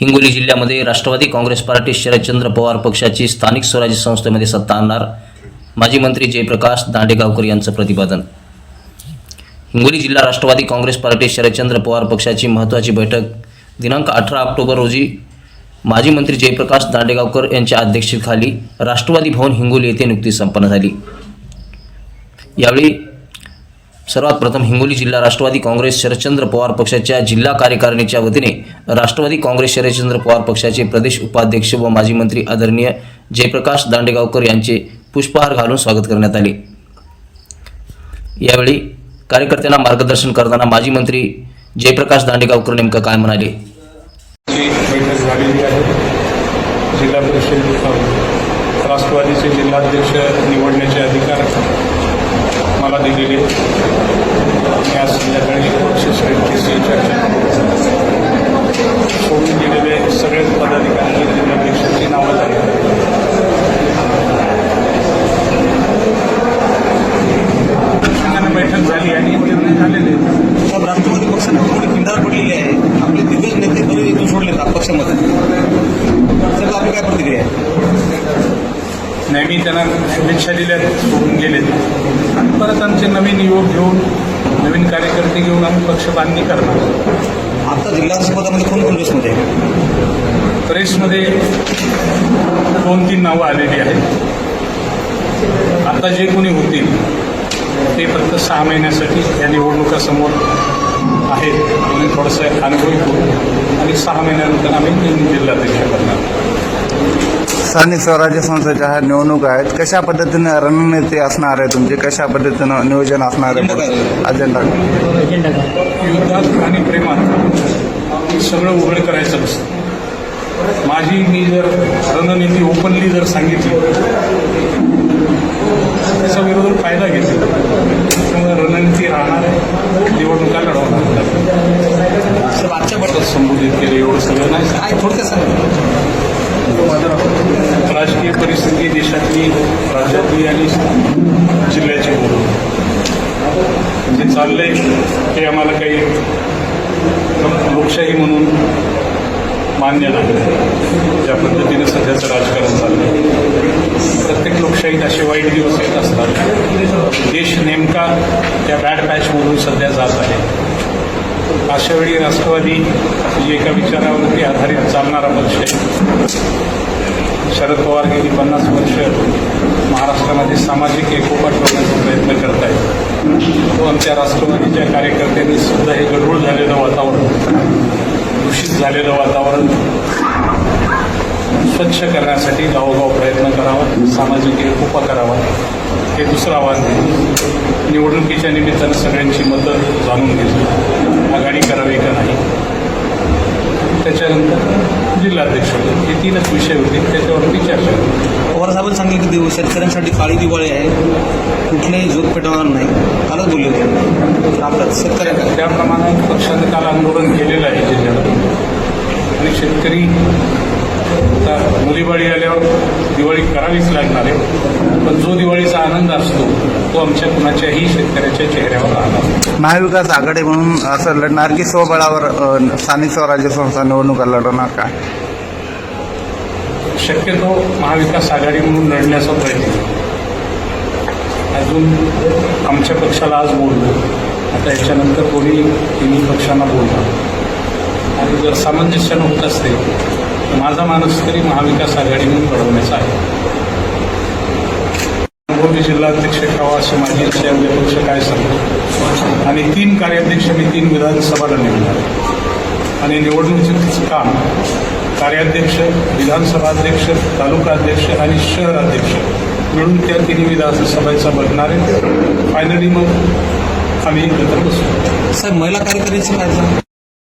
हिंगोली जिल्ह्यामध्ये Rashtrawadi Congress party Sharadchandra Pawar पक्षाची स्थानिक स्वराज्य संस्थेमध्ये सत्ता आणणार माजी मंत्री जयप्रकाश दांडेगावकर यांचं प्रतिपादन. हिंगोली जिल्हा राष्ट्रवादी काँग्रेस पार्टी शरदचंद्र पवार पक्षाची महत्त्वाची बैठक दिनांक अठरा ऑक्टोबर रोजी माजी मंत्री जयप्रकाश दांडेगावकर यांच्या अध्यक्षतेखाली राष्ट्रवादी भवन हिंगोली येथे नुकतीच संपन्न झाली. यावेळी सर्वात प्रथम हिंगोली जिल्हा राष्ट्रवादी काँग्रेस शरदचंद्र पवार पक्षाच्या जिल्हा कार्यकारिणीच्या वतीने राष्ट्रवादी काँग्रेस शरदचंद्र पवार पक्षाचे प्रदेश उपाध्यक्ष व माजी मंत्री आदरणीय जयप्रकाश दांडेगावकर यांचे पुष्पहार घालून स्वागत करण्यात आले. यावेळी कार्यकर्त्यांना मार्गदर्शन करताना माजी मंत्री जयप्रकाश दांडेगावकर नेमकं काय म्हणाले? जिल्हा परिषद राष्ट्रवादीचे जिल्हाध्यक्ष निवडण्याचे अधिकार मला दिलेले मी आज संध्याकाळी पक्ष श्रेणीची चर्चा. सोडून गेलेले सगळेच पदाधिकारी जिल्हाध्यक्षांची नावं संघाने बैठक झाली आणि निर्णय झालेले राष्ट्रवादी पक्षाने थोडी खिंडार पडलेली आहे. आपले दिग्गज नेते बरे इथून सोडले पक्षामध्ये. साहेब आपली काय प्रतिक्रिया आहे? नेहमी त्यांना शुभेच्छा दिल्या सोडून गेलेत. परत आमचे नवीन युवक घेऊन नवीन कार्यकर्ते घेऊन आम्ही पक्ष बांधणी करणार. आता जिल्हा पदामध्ये कोण कोण रेसमध्ये आहे? प्रेसमध्ये दोन तीन नावं आलेली आहेत. आता जे कोणी होतील ते फक्त सहा महिन्यासाठी या निवडणुका समोर आहेत. म्हणून थोडंसं अनुभवी होऊ आणि सहा महिन्यानंतर आम्ही जिल्हाध्यक्ष करणार. स्थानिक स्वराज्य संस्थेच्या ह्या निवडणूक आहेत. कशा पद्धतीने रणनीती असणार आहे तुमची? कशा पद्धतीनं नियोजन असणार आहे? अजेंडा युद्धात आणि प्रेमात सगळं उघड करायचं नसतं. माझी मी जर रणनीती ओपनली जर सांगितली त्याचा विरोध फायदा घेतला. त्यामुळे रणनीती राहणार आहे. निवडणुका लढवणार आजच्या संबोधित केलं एवढं सगळं नाही. काय थोडक्यात सांगा. राजकीय परिस्थिती देशातली राज्यातली आणि जिल्ह्याची. बोलून जे चाललंय ते आम्हाला काही लोकशाही म्हणून मान्य नाही. ज्या पद्धतीनं सध्याचं राजकारण चाललंय. प्रत्येक लोकशाहीत असे वाईट दिवस येत असतात. देश नेमका त्या बॅड पॅचमधून सध्या जात आहे. अशावेळी राष्ट्रवादी ही एका विचारावरती आधारित चालणारा पक्ष आहे. शरद पवार गेली पन्नास वर्ष महाराष्ट्रामध्ये सामाजिक एकोपा करण्याचा प्रयत्न करत आहेत तो आमच्या राष्ट्रवादीच्या कार्यकर्त्यांनी सुद्धा हे गडबड झालेलं वातावरण दूषित झालेलं वातावरण स्वच्छ करण्यासाठी गावोगाव प्रयत्न करावा सामाजिक एकोपा करावा. हे दुसरं आव्हान आहे. निवडणुकीच्या निमित्तानं सगळ्यांची मतं जाणून घेतली. आघाडी करावी का नाही? त्याच्यानंतर जिल्हाध्यक्ष होते हे तीनच विषय होते. त्याच्यावरती चर्चा झाली. पवार साहेबांनी सांगितलं की दिव- शेतकऱ्यांसाठी काळी दिवाळी आहे. कुठलेही जोग पेटवणार नाही. कालच बोलले होते. तर आपल्या शेतकऱ्यांना त्याप्रमाणे पक्षानं काल आंदोलन केलेलं आहे जिल्ह्यात आणि शेतकरी आता मुलीबाळी आल्यावर दिवाळी करावीच लागणार आहे पण जो दिवाळीचा आनंद असतो तो आमच्या कुणाच्याही शेतकऱ्याच्या चेहऱ्यावर राहणार नाही. महाविकास आघाडी म्हणून असं लढणार की स्वबळावर स्थानिक स्वराज्य संस्था निवडणुका लढवणार काय शक्यतो महाविकास आघाडी म्हणून लढण्याचा प्रयत्न. अजून आमच्या पक्षाला आज बोललो आता याच्यानंतर कोणी तिन्ही पक्षांना बोलणार आणि जर सामंजस्यानं होत असते माझा मानस तरी महाविकास आघाडी म्हणून लढवण्याचा आहे. अनुभवी जिल्हाध्यक्ष ठेवा असे माझी इच्छा आहे. पक्ष काय सांगतो आणि तीन कार्याध्यक्ष मी तीन विधानसभाला निवडणार आणि निवडणुकीचं काम कार्याध्यक्ष विधानसभा अध्यक्ष तालुका अध्यक्ष आणि शहर अध्यक्ष मिळून त्या तिन्ही विधानसभेचा बघणार आहे. फायनली मग आम्ही एकत्र बसू. साहेब महिला कार्यकर्त्यांची काय सांगा